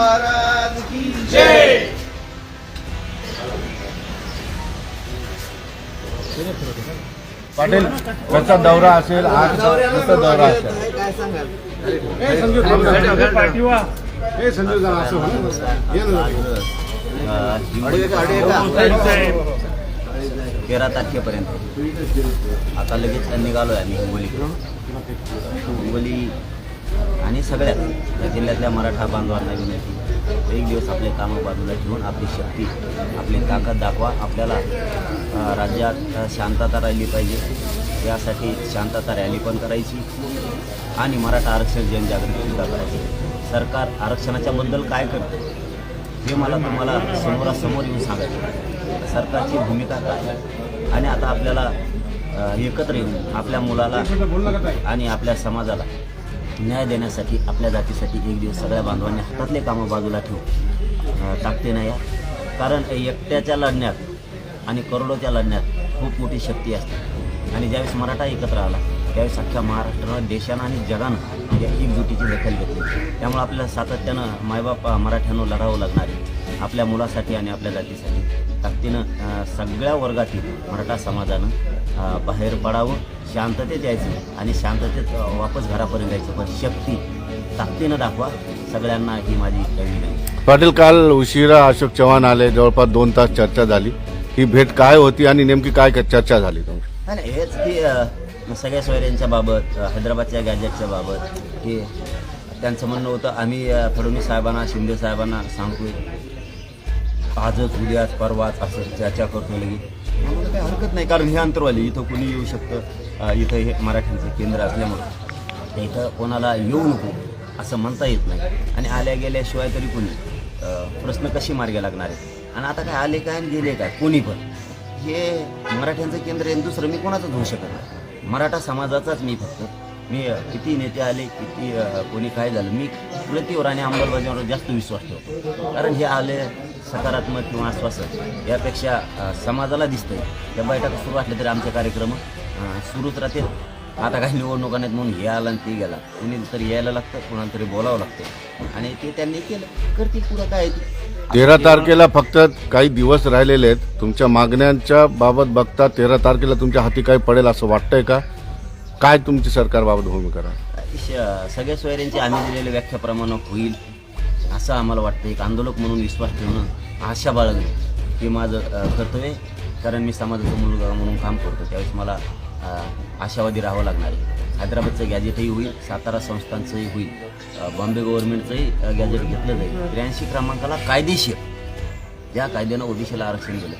महाराज की जय! पाटील कसा दौरा असेल आज कसा दौरा असेल. काय सांगाल? तेरा तारखेपर्यंत. आता लगेच निघालो आहे आम्ही हिंगोली हिंगोली आणि सगळ्यात या जिल्ह्यातल्या मराठा बांधवांना विनंती एक दिवस आपले कामं बाजूला ठेवून आपली शक्ती आपली ताकद दाखवा. आपल्याला राज्यात शांतता राहिली पाहिजे. यासाठी शांतता रॅली पण करायची आणि मराठा आरक्षण जनजागृतीसुद्धा करायची. सरकार आरक्षणाच्याबद्दल काय करतं हे मला तुम्हाला समोरासमोर येऊन सांगायचं सरकारची भूमिका काय आणि आता आपल्याला एकत्र येऊन आपल्या मुलाला आणि आपल्या समाजाला न्याय देण्यासाठी आपल्या जातीसाठी एक दिवस सगळ्या बांधवांनी हातातले कामं बाजूला ठेवू अ, नाही या. कारण एकट्याच्या लढण्यात आणि करोडोच्या लढण्यात खूप मोठी शक्ती असते. आणि ज्यावेळेस मराठा एकत्र आला त्यावेळेस अख्ख्या महाराष्ट्रानं देशानं आणि जगानं या एकजुटीची दखल घेतली. त्यामुळे आपल्याला सातत्यानं मायबाप मराठ्यानं लढावं लागणार आहे. आपल्या मुलासाठी आणि आपल्या जातीसाठी. ताकदीनं सगळ्या वर्गातील मराठा समाजानं बाहेर पडावं. शांततेत यायचं आणि शांततेत वापस घरापर्यंत यायचं पण शक्ती ताकदीनं दाखवा. सगळ्यांना ही माझी विनंती पाटील काल उशिरा अशोक चव्हाण आले. जवळपास दोन तास चर्चा झाली. ही भेट काय होती आणि नेमकी काय चर्चा झाली नाही हेच की सगळ्या सोयऱ्यांच्या बाबत हैदराबादच्या गॅजेटच्या बाबत की त्यांचं म्हणणं होतं आम्ही फडणवीस साहेबांना शिंदे साहेबांना सांगतोय. आजच उद्याच परवाच असं चर्चा करतो लगी आम्हाला काही हरकत नाही कारण हे अंतरवाली इथं कोणी येऊ शकतं. इथं हे मराठ्यांचं केंद्र असल्यामुळं. इथं कोणाला येऊ नको असं म्हणता येत नाही. आणि आल्या गेल्याशिवाय तरी कोणी प्रश्न कशी मार्गे लागणार आहे आणि आता काय आले काय आणि गेले काय? कोणी पण. हे मराठ्यांचं केंद्र आहे दुसरं मी कोणाचंच होऊ शकत नाही. मराठा समाजाचाच मी फक्त. मी किती नेते आले किती कोणी काय झालं मी कृतीवर आणि अंमलबजावणीवर जास्त विश्वास ठेवतो. कारण हे आले सकारात्मक किंवा आश्वासन यापेक्षा समाजाला दिसतंय. त्या बैठका सुरू असल्या तरी आमचे कार्यक्रम सुरूच राहतील. आता काही निवडणुका नाहीत म्हणून हे आला आणि ते गेला. कुणी तरी यायला लागतं कुणाला तरी बोलावं लागतं. आणि ते त्यांनी केलं. करतील पुढं काय ते. तेरा तारखेला फक्त काही दिवस राहिलेले आहेत. तुमच्या मागण्यांच्या बाबत बघता तेरा तारखेला तुमच्या हाती काही पडेल असं वाटतंय का? काय तुमची सरकारबाबत भूमिका श- सगळ्या सोयऱ्यांची आम्ही दिलेल्या व्याख्याप्रमाणे होईल असं आम्हाला वाटतं एक आंदोलक म्हणून विश्वास ठेवणं आशा बाळगणं हे माझं कर्तव्य आहे. कारण मी समाजाचा मुलगा म्हणून काम करतो त्यावेळेस मला आशावादी राहावं लागणार आहे. हैदराबादचं गॅजेटही होईल सातारा संस्थांचंही होईल बॉम्बे गव्हर्नमेंटचंही गॅजेट घेतलं जाईल. त्र्याऐंशी क्रमांकाला कायदेशीर ज्या कायद्यानं ओबीसीला आरक्षण दिलं.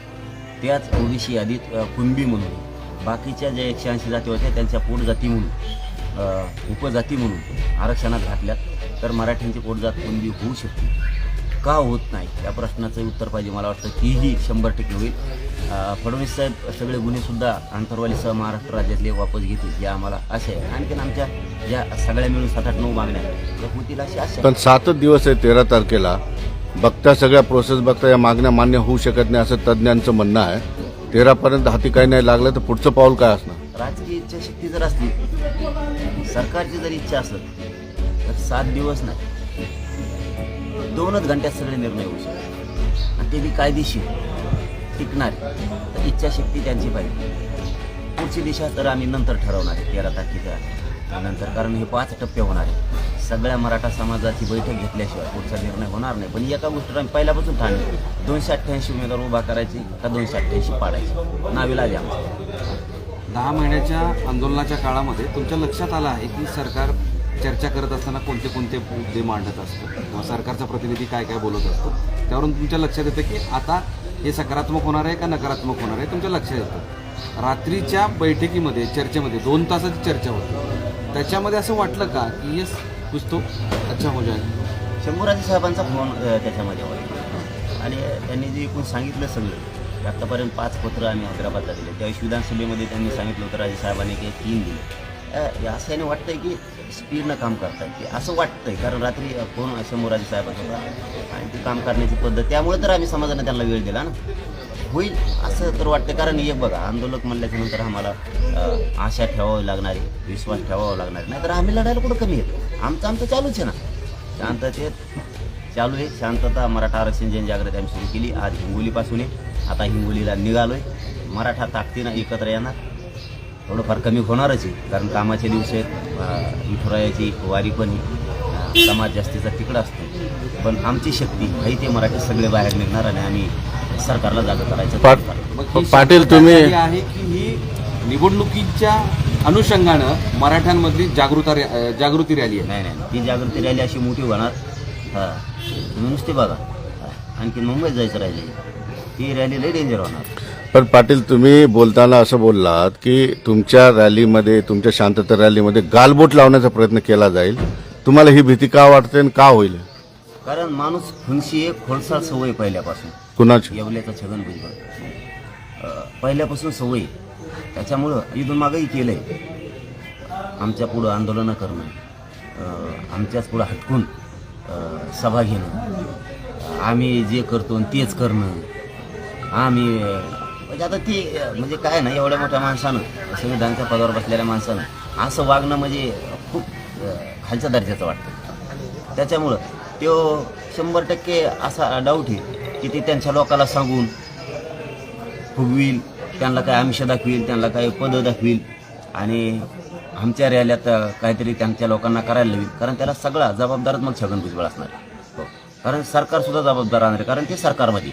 त्याच ओबीसी यादीत कुंबी म्हणून बाकीच्या ज्या एकशे ऐंशी जाती होत्या त्यांच्या पोटजाती म्हणून उपजाती म्हणून आरक्षणात घातल्यात. तर मराठ्यांची पोटजात कुंबी होऊ शकते. का होत नाही? या प्रश्नाचं उत्तर पाहिजे मला वाटतं तीही शंभर टक्के होईल. फडणवीस साहेब सगळे गुन्हेसुद्धा आंतरवालीसह महाराष्ट्र राज्यातले वापस घेतील ही आम्हाला आशा आहे. आणखीन आमच्या ज्या सगळ्या मिळून सात आठ नऊ मागण्या त्या होतील अशी आशा आहे. पण सातच दिवस आहे तेरा तारखेला. बघता सगळ्या प्रोसेस बघता या मागण्या मान्य होऊ शकत नाही असं तज्ज्ञांचं म्हणणं आहे. तेरापर्यंत हाती काही नाही लागलं तर पुढचं पाऊल काय असणार? राजकीय इच्छाशक्ती जर असली सरकारची जर इच्छा असेल तर सात दिवस नाही. दोनच घंट्यात सगळे निर्णय होऊ शकतात. आणि ते बी कायदेशीर टिकणार. तर इच्छाशक्ती त्यांची पाहिजे. पुढची दिशा तर आम्ही नंतर ठरवणार आहे तेरा तारखेच्या नंतर कारण हे पाच टप्पे होणार आहे सगळ्या मराठा समाजाची बैठक घेतल्याशिवाय पुढचा निर्णय होणार नाही. पण एका गोष्टीवर आम्ही पहिल्यापासून ठाणे दोनशे अठ्ठ्याऐंशी उमेदवार उभा करायची का दोनशे अठ्ठ्याऐंशी पाडायची? नाविलाज द्या दहा महिन्याच्या आंदोलनाच्या काळामध्ये तुमच्या लक्षात आलं आहे की सरकार चर्चा करत असताना कोणते कोणते मुद्दे मांडत असतो किंवा सरकारचा प्रतिनिधी काय काय बोलत असतो? त्यावरून तुमच्या लक्षात येतं की आता हे सकारात्मक होणार आहे का नकारात्मक होणार आहे? तुमच्या लक्षात येतं. रात्रीच्या बैठकीमध्ये चर्चेमध्ये दोन तासाची चर्चा होती. त्याच्यामध्ये असं वाटलं का की येस कुछ तो अच्छा हो जाएगा शंभूराजे साहेबांचा फोन त्याच्यामध्ये होता. आणि त्यांनी जे एकूण सांगितलं सगळं आत्तापर्यंत पाच पत्र आम्ही हैदराबादला दिले. त्यावेळेस विधानसभेमध्ये त्यांनी सांगितलं होतं राजे साहेबांनी की तीन दिले. असं याने वाटतंय की स्पीडनं काम करतायत की असं वाटतंय कारण रात्री कोण फोन शंभूराजे साहेबांचा होता आणि ते काम करण्याची पद्धत त्यामुळे तर आम्ही समाजाने त्यांना वेळ दिला ना. होईल असं तर वाटतं कारण एक बघा आंदोलक म्हणल्याच्या नंतर आम्हाला आशा ठेवावी लागणार आहे विश्वास ठेवावा लागणार नाही तर आम्ही लढायला कुठं कमी येतो? आमचं आमचं चालूच आहे ना. शांततेत चालू आहे. शांतता मराठा आरक्षण जनजागृती आम्ही सुरू केली आज हिंगोलीपासून आहे. आता हिंगोलीला निघालो आहे मराठा ताकदीनं एकत्र येणार. थोडंफार कमी होणारच आहे. कारण कामाचे दिवस आहेत विठुरायाची वारी पण समाज जास्तीचा तिकडं असतो. पण आमची शक्ती काही ते मराठी सगळे बाहेर निघणार आणि आम्ही सरकारला जागा करायचं ही पाटील, तुम्ही- आहे की ही निवडणुकीच्या अनुषंगानं मराठ्यांमधली जागृता जागृती रॅली आहे? नाही नाही. ती जागृती रॅली अशी मोठी होणार. हां. तुम्ही नुसते बघा. आणखी मुंबईत जायचं राहिले ती रॅली लई डेंजर होणार. पण पाटील तुम्ही बोलताना असं बोललात की तुमच्या रॅलीमध्ये तुमच्या शांतता रॅलीमध्ये गालबोट लावण्याचा प्रयत्न केला जाईल. तुम्हाला ही भीती का वाटते आणि का होईल? कारण माणूस खुनशी एक खोलसाळ सवय पहिल्यापासून. कुणाची? येवल्याचा छगन भुजबळ पहिल्यापासून सवय. त्याच्यामुळं इथून मागंही केलं आहे आमच्या पुढं आंदोलनं करणं आमच्याच पुढं हटकून सभा घेणं आम्ही जे करतो तेच करणं आम्ही म्हणजे आता ती म्हणजे काय ना एवढ्या मोठ्या माणसानं संविधानच्या पदावर बसलेल्या माणसानं असं वागणं म्हणजे खूप खालच्या दर्जाचं वाटतं. त्याच्यामुळं तो शंभर टक्के असा डाऊट आहे की ते त्यांच्या लोकाला सांगून फुगवील त्यांना काय आमिष दाखवील त्यांना काय पदं दाखवील आणि आमच्या रॅल्यात काहीतरी त्यांच्या लोकांना करायला लावील. कारण त्याला सगळा जबाबदारच मग छगन भुजबळ असणार. हो. कारण सरकारसुद्धा जबाबदार राहणार कारण ते सरकारमध्ये